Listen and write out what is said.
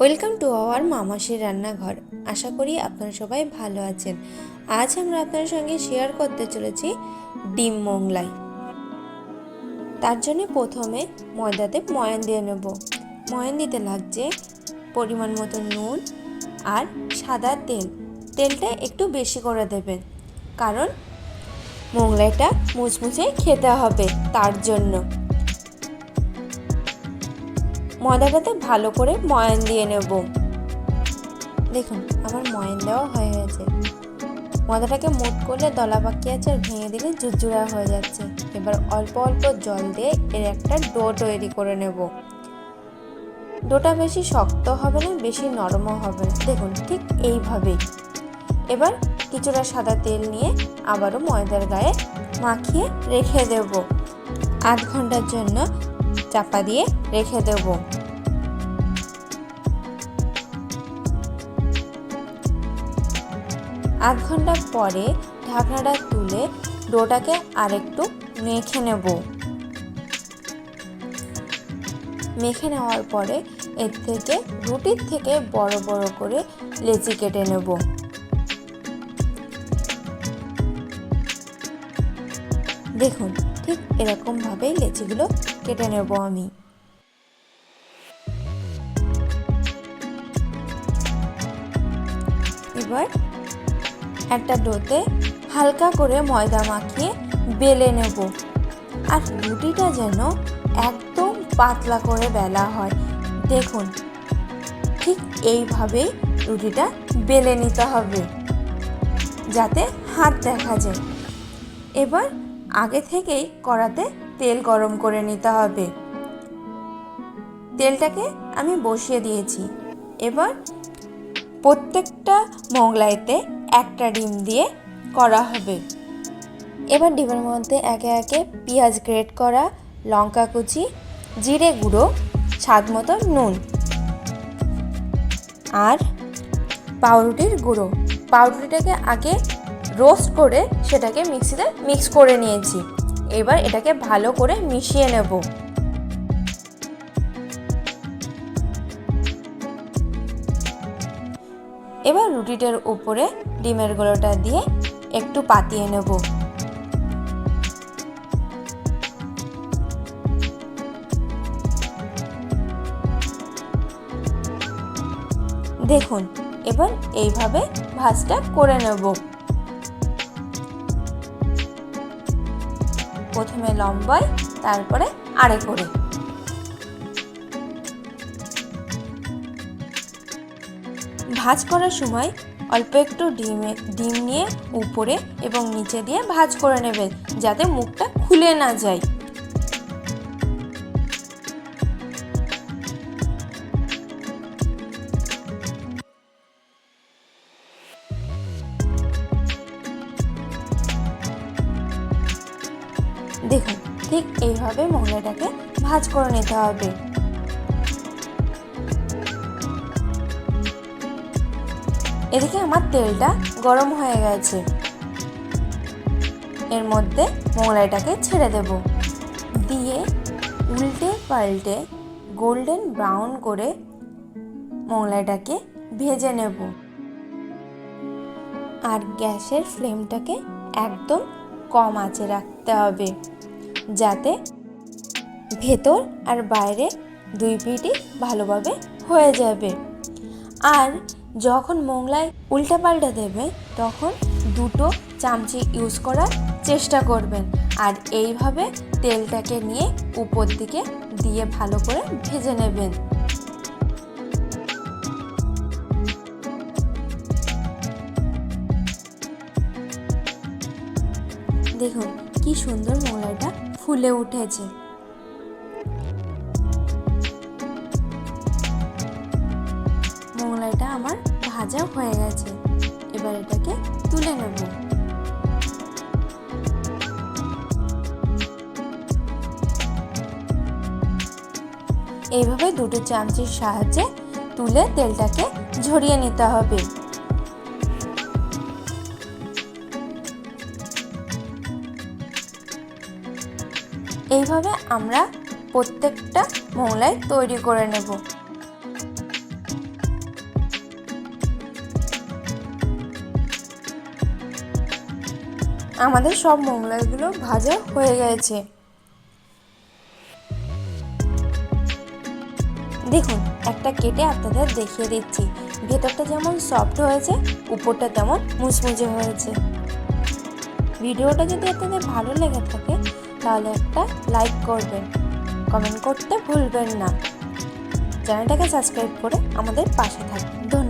Welcome to our মামাসির রান্নাঘর। আশা করি আপনারা সবাই ভালো আছেন। আজ আমরা আপনার সঙ্গে শেয়ার করতে চলেছি ডিম মোংলাই। তার জন্য প্রথমে ময়দাতে ময়ান দিয়ে নেব। ময়ান দিতে লাগছে পরিমাণ মতো নুন আর সাদা তেল। তেলটা একটু বেশি করে দেবেন, কারণ মোংলাইটা মুচমুচে খেতে হবে তার জন্য। ময়দাটাতে ভালো করে ময়ান দিয়ে নেব। দেখুন, আমার ময়ান দেওয়া হয়ে গেছে। ময়দাটাকে মুট করলে দলা পাকি আছে আর ভেঙে দিলে ঝুরঝুরা হয়ে যাচ্ছে। এবার অল্প অল্প জল দিয়ে এর একটা ডো তৈরি করে নেব। ডোটা বেশি শক্ত হবে না, বেশি নরমও হবে না। দেখুন, ঠিক এইভাবেই। এবার কিছুটা সাদা তেল নিয়ে আবারও ময়দার গায়ে মাখিয়ে রেখে দেব। আধ ঘণ্টার জন্য চাপা দিয়ে রেখে দেব। আধ ঘণ্টা পরে ঢাকনাটা তুলে ডোটাকে আরেকটু মেখে নেব। মেখে নেওয়ার পরে এর থেকে রুটির থেকে বড় বড় করে লেচি কেটে নেব। দেখুন এরকমভাবেই লেচিগুলো কেটে নেব আমি। এবার একটা ডোতে হালকা করে ময়দা মাখিয়ে বেলে নেব। আর রুটিটা যেন একদম পাতলা করে বেলা হয়। দেখুন, ঠিক এইভাবেই রুটিটা বেলে নিতে হবে, যাতে হাত দেখা যায়। এবার আগে থেকেই কড়াতে তেল গরম করে নিতে হবে। তেলটাকে আমি বসিয়ে দিয়েছি। এবার প্রত্যেকটা মোগলাইতে একটা ডিম দিয়ে করা হবে। এবার ডিমের মধ্যে একে একে পেঁয়াজ গ্রেট করা, লঙ্কা কুচি, জিরে গুঁড়ো, স্বাদ মতো নুন আর পাউরুটির গুঁড়ো। পাউরুটিটাকে আগে রোস্ট করে সেটাকে মিক্সিতে মিক্স করে নিয়েছি। এবার এটাকে ভালো করে মিশিয়ে নেব। এবার রুটিটার উপরে ডিমের গুঁড়োটা দিয়ে একটু পাতিয়ে নেব। দেখুন, এবার এইভাবে ভাজটা করে নেব। প্রথমে লম্বায়, তারপরে আড়ে করে। ভাজ করার সময় অল্প একটু ডিমে, ডিম নিয়ে উপরে এবং নিচে দিয়ে ভাজ করে নেবেন, যাতে মুখটা খুলে না যায়। দেখুন, ঠিক এইভাবে মশলাটাকে ভাজ করে নিতে হবে। এদিকে আমার তেলটা গরম হয়ে গেছে। এর মধ্যে মোগলাইটাকে ছেড়ে দেব। দিয়ে উল্টে পাল্টে গোল্ডেন ব্রাউন করে মোগলাইটাকে ভেজে নেব। আর গ্যাসের ফ্লেমটাকে একদম কম আঁচে রাখতে হবে। যাতে ভেতর আর বাইরে দুই পিঠই ভালোভাবে হয়ে যাবে। আর যখন মোংলায় উল্টাপাল্টা দেবে, তখন দুটো চামচি ইউজ করার চেষ্টা করবেন। আর এইভাবে তেলটাকে নিয়ে উপর দিকে দিয়ে ভালো করে ভেজে নেবেন। দেখুন, কি সুন্দর মোগলাইটা ফুলে উঠেছে। মোগলাইটা আমার ভাজা হয়ে গেছে। এবার এটাকে তুলে নেব। এইভাবে দুটো চামচির সাহায্যে তুলে তেলটাকে ঝরিয়ে নিতে হবে। এইভাবে আমরা প্রত্যেকটা মোগলাই তৈরি করে নেব। আমাদের সব মোগলাইগুলো ভাজা হয়ে গেছে। দেখুন, একটা কেটে আপনাদের দেখিয়ে দিচ্ছি। ভেতরটা যেমন সফট হয়েছে, উপরটা তেমন মুচমুচে হয়েছে। ভিডিওটা যদি আপনাদের ভালো লেগে থাকে তাহলে একটা লাইক করবেন। কমেন্ট করতে ভুলবেন না। চ্যানেলটাকে সাবস্ক্রাইব করে আমাদের পাশে থাকবেন